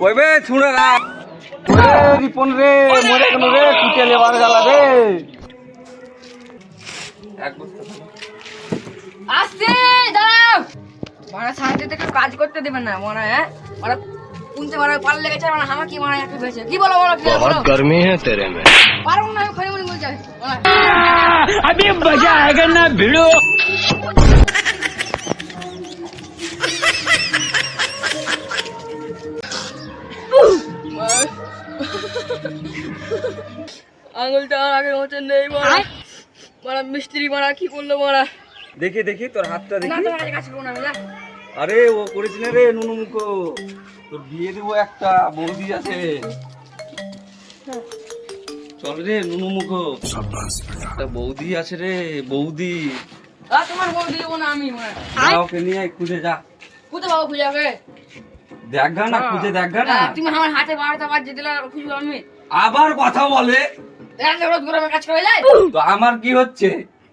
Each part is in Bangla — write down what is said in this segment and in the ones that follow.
কইবে ছুঁড়ে না রে রিপন রে মরে কেন রে কুটে লেবার গালা রে এক বস্তা আসতে দাঁড়াও মারা সাথে থেকে কাজ করতে দেবে না মনে হ্যাঁ মারা পুনতে মারা পাল লেগেছে মানে আমাকে মারা একটা পেয়েছে কি বলো বলো কি বলো बहुत गर्मी है तेरे में আঙুলটা আর আগের নেই মারা মিস্ত্রি মারা কি করল মারা দেখি দেখি তোর হাতটা দেখি আরে ও করেছিল রে নুনু মুখো তোর বিয়ে দেবো একটা বৌদি আছে চল রে নুনু মুখো। একটা বৌদি আছে রে বৌদি। আ, তোমার বউ দিব না আমি ওকে নিয়ে আয়, খুঁজে যা। কোথায় পাবো খুঁজে হবে দেখা না খুঁজে দেখা না। তুমি আমার হাতে বারোটা বাজছে দিলে আর খুঁজবো আমি আবার কথা বলে। এত রোদ গরমে কাজ করে যায়। তো আমার কি হচ্ছে?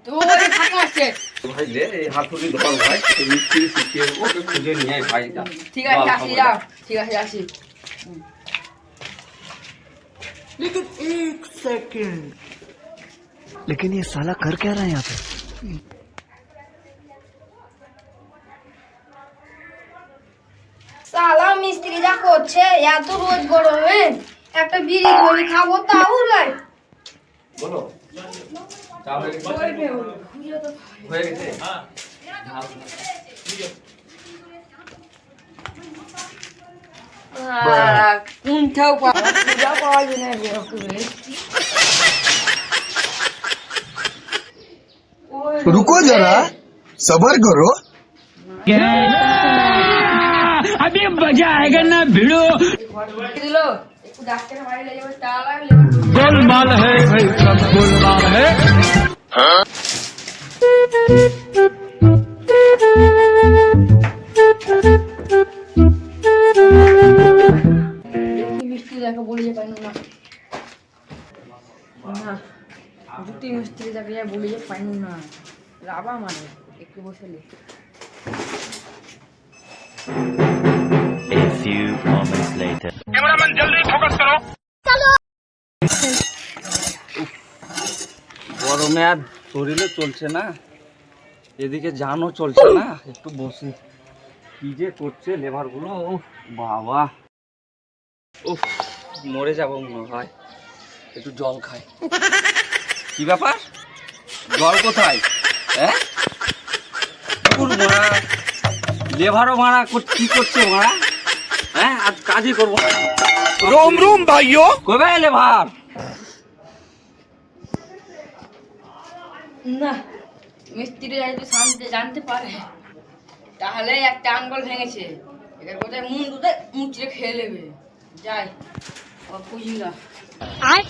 তো বলে থাকে আসছে। ভাই রে এই হাতুড়ি ধর ভাই মিস্ত্রি শিখিয়ে ওকে খুঁজে নিয়ে আয় ভাই যা ঠিক আছে আসি যাও ঠিক আছে আসি। लेकिन ये साला कर क्या रहा है यहाँ पे সালা মিস্ত্রি যা করছে এত রোজ গরমে একটা বিড়ি করে খাবো তাও নয় বলো চা হয়ে গেছে? হয়ে গেছে all you know, we have to wait. रुको जरा सबर करो। अभी मज़ा आएगा ना भिड़ो। गोलमाल है भाई सब गोलमाल है। দুটি মিস্ত্রি দেখে যায় বলে যে পাইনি না। রাবা মানে একটু বসে A few moments later. গরমে আর শরীরে চলছে না। এদিকে জানও চলছে না একটু বসি। কি যে করছে লেবারগুলো উফ, বাবা। উফ মরে যাব মনে হয়। একটু জল খাই। কি ব্যাপার? জল কোথায়? হ্যাঁ? কুকুর মারা লেভারও মারা কি করছে মারা? হ্যাঁ আজ কাজই করব রোম রোম ভাইও। কবে লেভার না মিস্ত্রি যদি শান্তি জানতে পারে। তাহলে একটা আঙ্গল ভেঙেছে। এদের কোথায় মুন্ডুতে মুচড়ে খেয়ে নেবে। যাই খুঁজি না। আর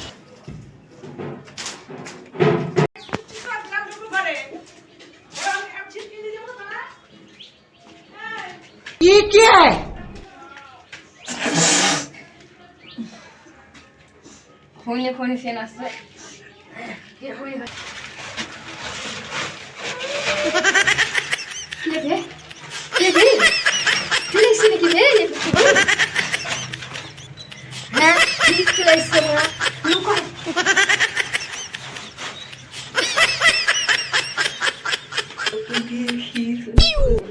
ও বুঝি না খইলে খইলে সেন আসছে কে খই কি রে কি রে তুই এসে নাকি রে হ্যাঁ ঠিক চলে এসছে মোরা লুকো